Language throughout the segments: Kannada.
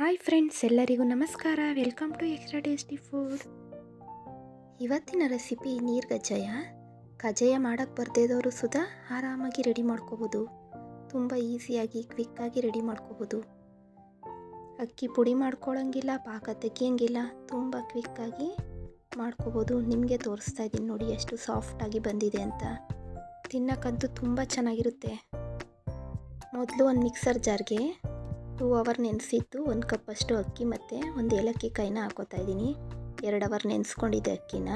ಹಾಯ್ ಫ್ರೆಂಡ್ಸ್, ಎಲ್ಲರಿಗೂ ನಮಸ್ಕಾರ. Welcome to extra tasty food ಇವತ್ತಿನ ರೆಸಿಪಿ ನೀರು ಗಜ್ಜಾಯ ಕಜ್ಜಾಯ ಮಾಡೋಕ್ಕೆ ಬರ್ದೇದವರು ಸುಧಾ ಆರಾಮಾಗಿ ರೆಡಿ ಮಾಡ್ಕೋಬೋದು. ತುಂಬ ಈಸಿಯಾಗಿ ಕ್ವಿಕ್ಕಾಗಿ ರೆಡಿ ಮಾಡ್ಕೋಬೋದು. ಅಕ್ಕಿ ಪುಡಿ ಮಾಡ್ಕೊಳ್ಳೋಂಗಿಲ್ಲ ಪಾಕ ತೆಗಿಯೋಂಗಿಲ್ಲ, ತುಂಬ ಕ್ವಿಕ್ಕಾಗಿ ಮಾಡ್ಕೋಬೋದು. ನಿಮಗೆ ತೋರಿಸ್ತಾ ಇದ್ದೀನಿ ನೋಡಿ ಎಷ್ಟು ಸಾಫ್ಟಾಗಿ ಬಂದಿದೆ ಅಂತ. ತಿನ್ನಕ್ಕಂತೂ ತುಂಬ ಚೆನ್ನಾಗಿರುತ್ತೆ. ಮೊದಲು ಒಂದು ಮಿಕ್ಸರ್ ಜಾರ್ಗೆ ಟೂ ಅವರ್ ನೆನೆಸಿದ್ದು ಒಂದು ಕಪ್ಪಷ್ಟು ಅಕ್ಕಿ ಮತ್ತು ಒಂದು ಏಲಕ್ಕಿ ಕಾಯಿನ ಹಾಕೋತಾ ಇದ್ದೀನಿ. ಎರಡು ಅವರ್ ನೆನೆಸ್ಕೊಂಡಿದ್ದೆ ಅಕ್ಕಿನ.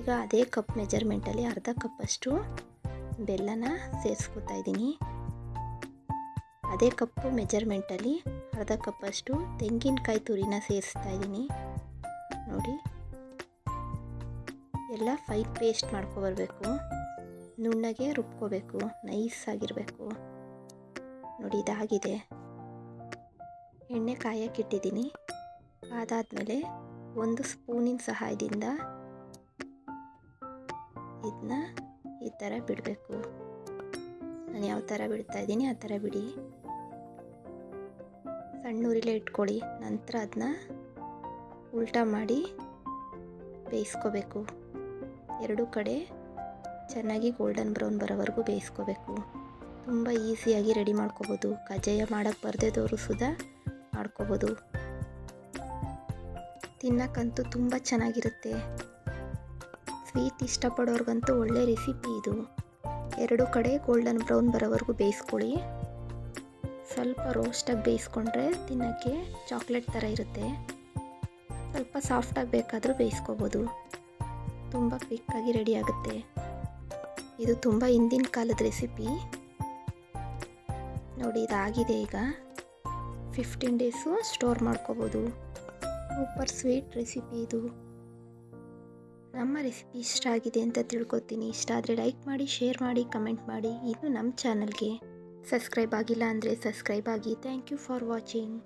ಈಗ ಅದೇ ಕಪ್ ಮೆಜರ್ಮೆಂಟಲ್ಲಿ ಅರ್ಧ ಕಪ್ಪಷ್ಟು ಬೆಲ್ಲನ ಸೇರಿಸ್ಕೊತಾ ಇದ್ದೀನಿ. ಅದೇ ಕಪ್ಪು ಮೆಜರ್ಮೆಂಟಲ್ಲಿ ಅರ್ಧ ಕಪ್ಪಷ್ಟು ತೆಂಗಿನಕಾಯಿ ತುರಿನ ಸೇರಿಸ್ತಾ ಇದ್ದೀನಿ. ನೋಡಿ. ಎಲ್ಲ ಫೈನ್ ಪೇಸ್ಟ್ ಮಾಡ್ಕೊಬರ್ಬೇಕು ನುಣ್ಣಗೆ ರುಬ್ಕೋಬೇಕು. ನೈಸ್ ಆಗಿರಬೇಕು. ನೋಡಿ, ಇದಾಗಿದೆ. ಎಣ್ಣೆ ಕಾಯಕ್ಕಿಟ್ಟಿದ್ದೀನಿ. ಅದಾದಮೇಲೆ ಒಂದು ಸ್ಪೂನಿನ ಸಹಾಯದಿಂದ ಇದನ್ನ ಈ ಥರ ಬಿಡಬೇಕು. ನಾನು ಯಾವ ಥರ ಬಿಡ್ತಾ ಇದ್ದೀನಿ ಆ ಥರ ಬಿಡಿ. ಸಣ್ಣ ಉರಿಲೇ ಇಟ್ಕೊಳ್ಳಿ, ನಂತರ ಅದನ್ನ ಉಲ್ಟಾ ಮಾಡಿ ಬೇಯಿಸ್ಕೋಬೇಕು. ಎರಡೂ ಕಡೆ ಚೆನ್ನಾಗಿ ಗೋಲ್ಡನ್ ಬ್ರೌನ್ ಬರೋವರೆಗೂ ಬೇಯಿಸ್ಕೋಬೇಕು. ತುಂಬ ಈಸಿಯಾಗಿ ರೆಡಿ ಮಾಡ್ಕೋಬೋದು. ಕಜ್ಜಾಯ ಮಾಡೋಕ್ಕೆ ಬರದೇ ಸುಧಾ ಮಾಡ್ಕೋಬೋದು. ತಿನ್ನಕ್ಕಂತೂ ತುಂಬ ಚೆನ್ನಾಗಿರುತ್ತೆ. ಸ್ವೀಟ್ ಇಷ್ಟಪಡೋರ್ಗಂತೂ ಒಳ್ಳೆ ರೆಸಿಪಿ ಇದು. ಎರಡು ಕಡೆ ಗೋಲ್ಡನ್ ಬ್ರೌನ್ ಬರೋವರೆಗೂ ಬೇಯಿಸ್ಕೊಳ್ಳಿ. ಸ್ವಲ್ಪ ರೋಸ್ಟಾಗಿ ಬೇಯಿಸ್ಕೊಂಡ್ರೆ ತಿನ್ನೋಕ್ಕೆ ಚಾಕ್ಲೇಟ್ ಥರ ಇರುತ್ತೆ. ಸ್ವಲ್ಪ ಸಾಫ್ಟಾಗಿ ಬೇಕಾದರೂ ಬೇಯಿಸ್ಕೋಬೋದು. ತುಂಬ ಕ್ವಿಕ್ಕಾಗಿ ರೆಡಿ ಆಗುತ್ತೆ. ಇದು ತುಂಬ ಹಿಂದಿನ ಕಾಲದ ರೆಸಿಪಿ ನೋಡಿ, ಇದಾಗಿದೆ ಈಗ. ಫಿಫ್ಟೀನ್ ಡೇಸು ಸ್ಟೋರ್ ಮಾಡ್ಕೋಬೋದು. ಸೂಪರ್ ಸ್ವೀಟ್ ರೆಸಿಪಿ ಇದು. ನಮ್ಮ ರೆಸಿಪಿ ಇಷ್ಟ ಆಗಿದೆ ಅಂತ ತಿಳ್ಕೊತೀನಿ. ಇಷ್ಟ ಆದರೆ ಲೈಕ್ ಮಾಡಿ ಶೇರ್ ಮಾಡಿ ಕಮೆಂಟ್ ಮಾಡಿ. ಇನ್ನು ನಮ್ಮ ಚಾನಲ್ಗೆ ಸಬ್ಸ್ಕ್ರೈಬ್ ಆಗಿಲ್ಲ ಅಂದರೆ ಸಬ್ಸ್ಕ್ರೈಬ್ ಆಗಿ. Thank you for watching